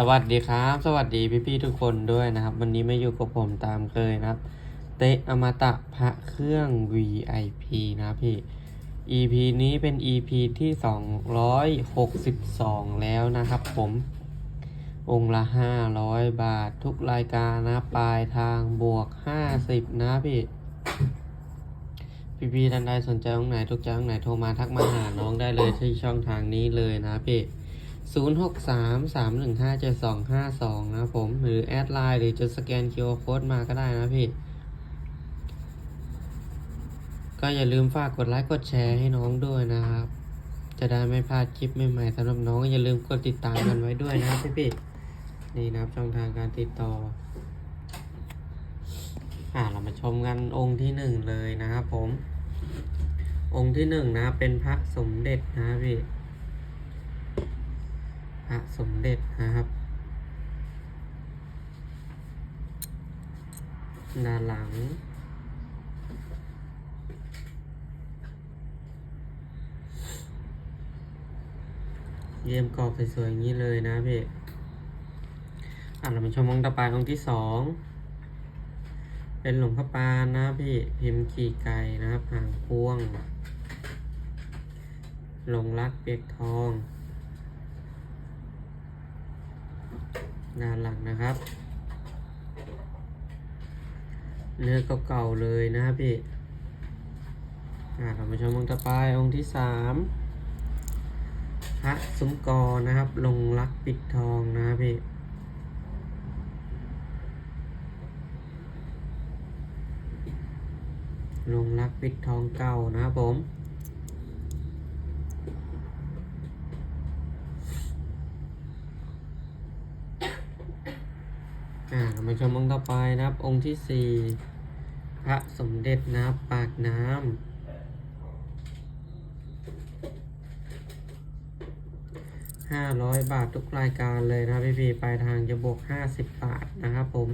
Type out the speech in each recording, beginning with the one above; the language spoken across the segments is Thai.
สวัสดีครับ สวัสดีพี่ๆทุกคนด้วยนะครับ วันนี้มาอยู่กับผมตามเคยนะครับ เตะอมตะพระเครื่อง VIP นะพี่ EP นี้เป็น EP ที่ 262 แล้วนะครับผม องค์ละ 500 บาททุกรายการนะ ปลายทางบวก 50 นะพี่ พี่ๆท่านใดสนใจตรงไหนทุกใจตรงไหนโทรมาทักมาหาน้องได้เลยที่ช่องทางนี้เลยนะพี่ 0 6 3 3 1 5 7 2 5 2 นะผม หรือแอดไลน์หรือจะสแกน QR Code มาก็ได้นะพี่ ก็อย่าลืมฝากกดไลค์กดแชร์ให้น้องด้วยนะครับ จะได้ไม่พลาดคลิปใหม่ๆสำหรับน้องอย่าลืมกดติดตามกันไว้ด้วยนะพี่พี่ๆนี่นะครับช่องทางการติดต่อ อ่าเรามาชมกันองค์ที่หนึ่งเลยนะครับผม องค์ที่หนึ่งนะเป็นพระสมเด็จนะพี่ พระสมเด็จนะครับ ด้านหลัง เยี่ยมกรอบสวยๆอย่างนี้เลยนะพี่อะเรามาชมองค์ต่อไปองค์ที่สองเป็นหลวงพ่อปานนะพี่พิมพ์ขี่ไก่นะครับหางพวง ลงรักเปียกทอง ด้านหลังนะครับเนื้อเก่าๆเลยนะครับพี่อ่าเรามาชมองค์ต่อไปองค์ที่สามพระสุมกรนะครับ ลงรักปิดทองนะครับพี่ลงรักปิดทองเก่านะครับผม อ่ามาชมองค์ต่อไปนะครับ องค์ที่สี่พระสมเด็จนะครับปากน้ำห้าร้อยบาททุกรายการเลยนะพี่พี่ๆปลายทางจะบวกห้าสิบบาทนะครับผม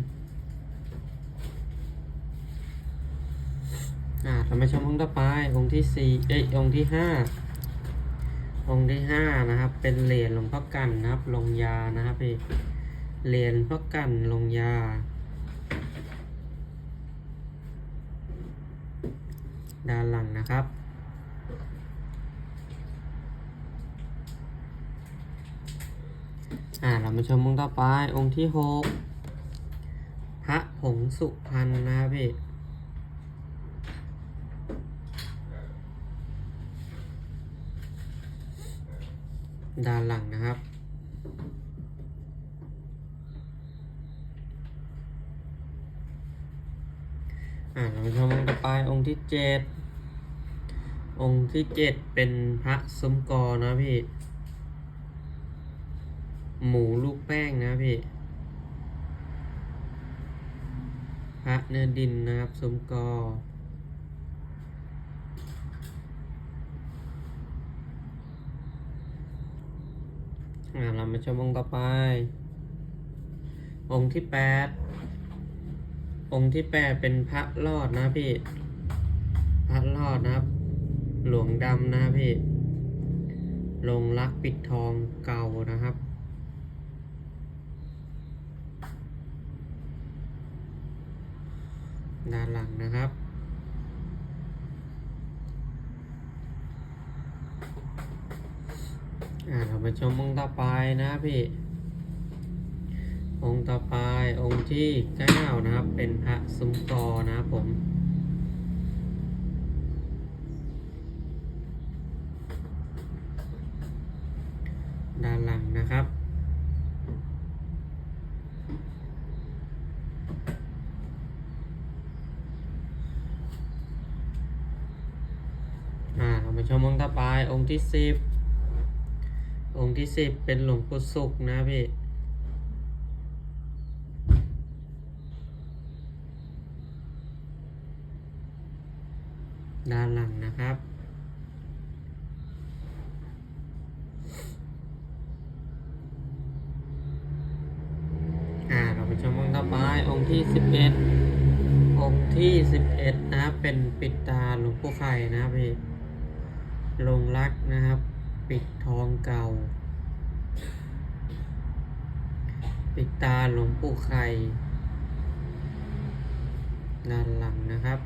อ่าเรามาชมองค์ต่อไปองค์ที่สี่เอ้ยองค์ที่ห้าองค์ที่ห้านะครับ เป็นเหรียญหลวงพ่อกันนะครับ ลงยานะครับพี่ เรียญพ่อกันลงยา ด้านหลังนะครับ อ่า เรามาชมองค์ต่อไป องค์ที่หกพระผงสุพรรณนะครับพี่ด้านหลังนะครับ อ่าเรามาชมองค์ต่อไปองค์ที่เจ็ดองค์ที่เจ็ดเป็นพระสมกรนะพี่ หมูลูกแป้งนะพี่ พระเนื้อดินนะครับสมกออ่าเรามาชมองค์ต่อไป องค์ที่แปด องค์ที่แปดเป็นพระรอดนะพี่ พระรอดนะครับ หลวงดำนะพี่ ลงรักปิดทองเก่านะครับ ด้านหลังนะครับอ่าเราไปชมองค์ต่อไปนะพี่ องค์ต่อไปองค์ที่เก้านะครับ เป็นพระสุมกอนะครับผมด้านหลังนะครับ อ่าเรามาชมองค์ต่อไปองค์ที่สิบองค์ที่สิบเป็นหลวงปู่ศุกนะพี่ ด้านหลังนะครับ อ่า เราไปชมองค์ต่อไป องค์ที่สิบเอ็ดองค์ที่สิบเอ็ดนะครับเป็นปิดตาหลวงปู่ไข่นะครับพี่ลงรักนะครับ ปิดทองเก่า ปิดตาหลวงปู่ไข่ด้านหลังนะครับ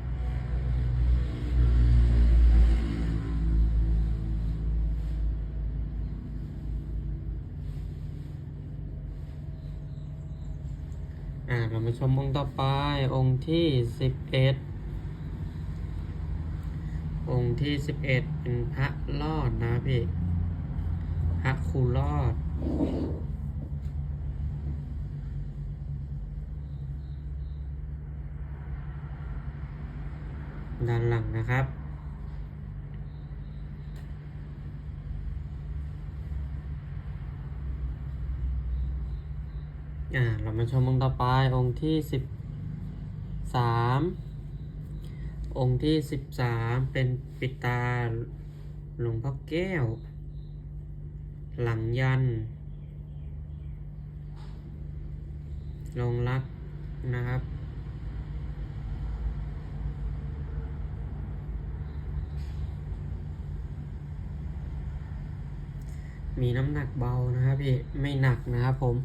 อ่าเรามาชมองค์ต่อไป องค์ที่สิบเอ็ดองค์ที่สิบเอ็ดเป็นพระรอดนะพี่ พระครูรอด ด้านหลังนะครับ อ่าเรามาชมองค์ต่อไปองค์ที่สิบสามองค์ที่สิบสามเป็นปิดตาหลวงพ่อแก้ว หลังยันลงรักนะครับมีน้ำหนักเบานะครับพี่ ไม่หนักนะครับผม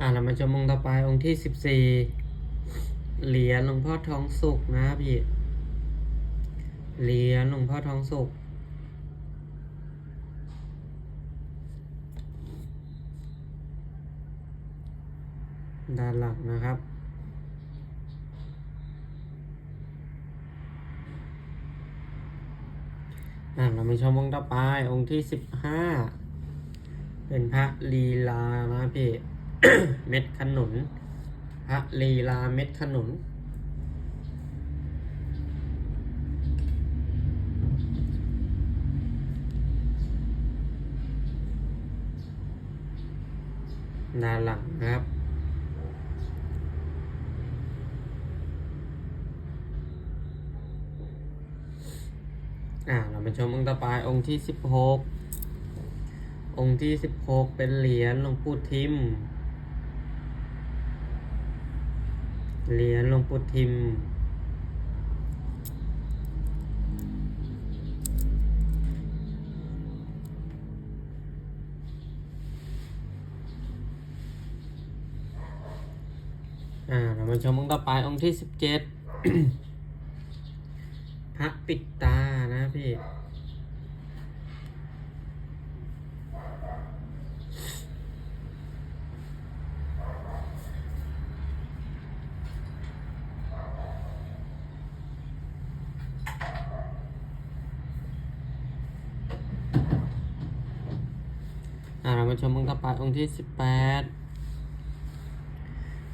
อ่าเรามาชมองค์ต่อไปองค์ที่สิบสี่เหรียญหลวงพ่อทองสุกนะพี่เหรียญหลวงพ่อทองสุกด้านหลังนะครับ อ่าเรามาชมองค์ต่อไปองค์ที่สิบห้าเป็นพระลีลานะพี่ เม็ดขนุนพระลีลาเม็ดขนุนด้าหลังนะครับอ่าเรามาชมองค์ต่อไปองค์ที่สิบหกองค์ที่สิบหกเป็นเหรียญหลวงปู่ทิม เหรียญหลวงปู่ทิม อ่าเรามาชมองค์ต่อไปองค์ที่สิบเจ็ดพระปิดตานะพี่ อ่าเรามาชมองค์ต่อ ไปองค์ที่สิบแปด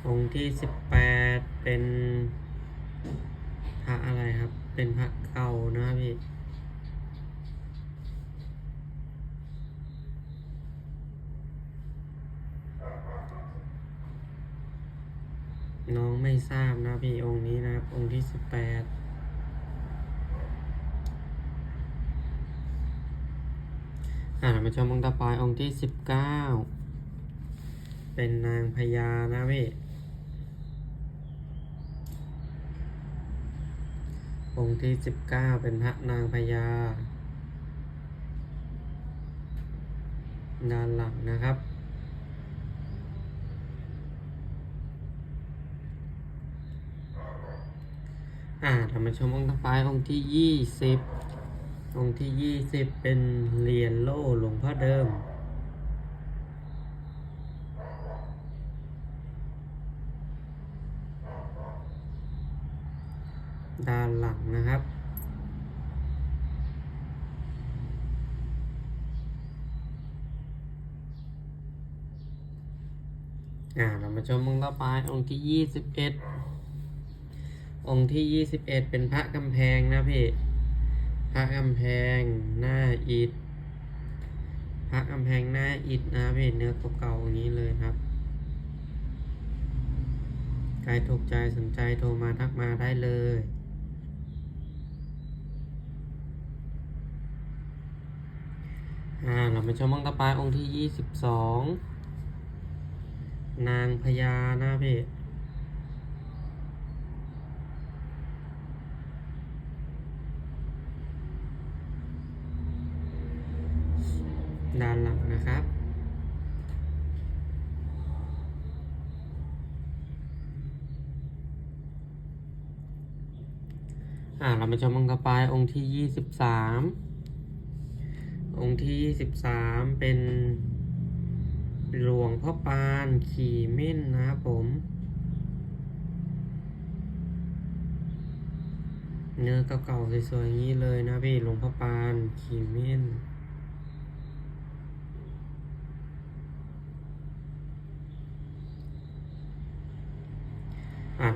องค์ที่สิบแปดเป็นพระอะไรครับ เป็นพระเก่านะพี่ น้องไม่ทราบนะพี่องค์นี้นะครับ องค์ที่สิบแปด อ่ามาชมองค์ต่อไปองค์ที่สิบเก้าเป็นนางพญานะพี่องค์ที่สิบเก้าเป็นพระนางพญาด้านหลังนะครับอ่าเรามาชมองค์ต่อไปองค์ที่ยี่สิบ องค์ที่ยี่สิบเป็นเหรียญโล่หลวงพ่อเดิม ด้านหลังนะครับ อ่า เรามาชมองค์ต่อไปองค์ที่ยี่สิบเอ็ดองค์ที่ยี่สิบเอ็ดเป็นพระกำแพงนะพี่ พระกำแพงหน้าอิฐพระกำแพงหน้าอิฐนะพี่เนื้อเก่าๆอย่างนี้เลยครับใครถูกใจสนใจโทรมาทักมาได้เลยอ่าเรามาชมองต่อไปองค์ที่ยี่สิบสองนางพญานะพี่ ด้านหลังนะครับเรามาชมมังกรต่ายองค์ที่ยี่สิบสามองค์ที่ยี่สิบสามเป็นหลวงพ่อปานขี่เม่นนะผมเนื้อเก่าๆสวยๆอย่างนี้เลยนะพี่หลวงพ่อปานขี่เม่น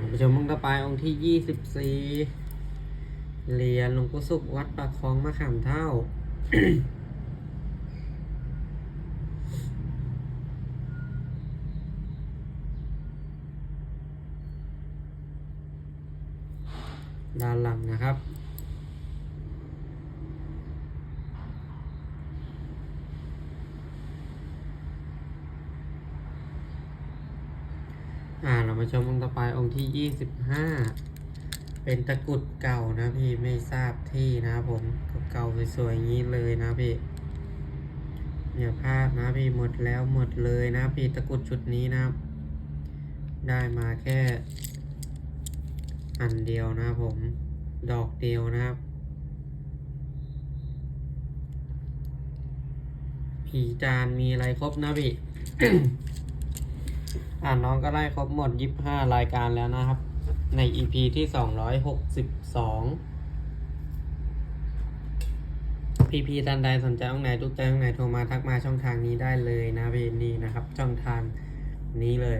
ไปชมองค์ต่อไปองค์ที่ยี่สิบสี่เหรียญหลวงปู่สุขวัดปากคลองมะขามเท่า ด้านหลังนะครับ อ่า เรา มาชมองค์ต่อไปองค์ที่ยี่สิบห้าเป็นตะกุดเก่านะพี่ไม่ทราบที่นะครับผมเก่าสวยๆอย่างนี้เลยนะพี่เนี่ยภาพนะพี่หมดแล้วหมดเลยนะพี่ตะกุดชุดนี้นะ ได้มาแค่ อันเดียวนะผมดอกเดียวนะครับ ผีจานมีอะไรครบนะพี่ อ่าน้องก็ได้ครบหมดยี่ห้ารายการแล้วนะครับ ใน EP ที่สองร้อยหกสิบสองพีพีท่านใดสนใจห้องไหนทุกใจห้องไหนโทรมาทักมาช่องทางนี้ได้เลยนะพี่นี่นะครับ ช่องทางนี้เลย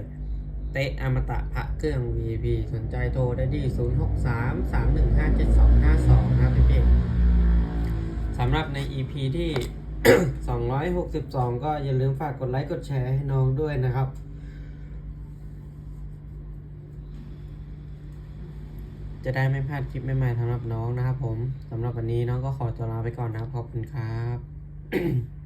เตะอมตะพระเครื่อง VP สนใจโทรได้ที่ 0 6 3 3 1 5 7 2 5 2 นะพี่เพี่สำหรับใน EP ที่ 262 ก็อย่าลืมฝากกดไลค์กดแชร์ให้น้องด้วยนะครับ จะได้ไม่พลาดคลิปใหม่ๆสำหรับน้องนะครับผมสำหรับวันนี้น้องก็ขอตัวลาไปก่อนนะครับ ขอบคุณครับ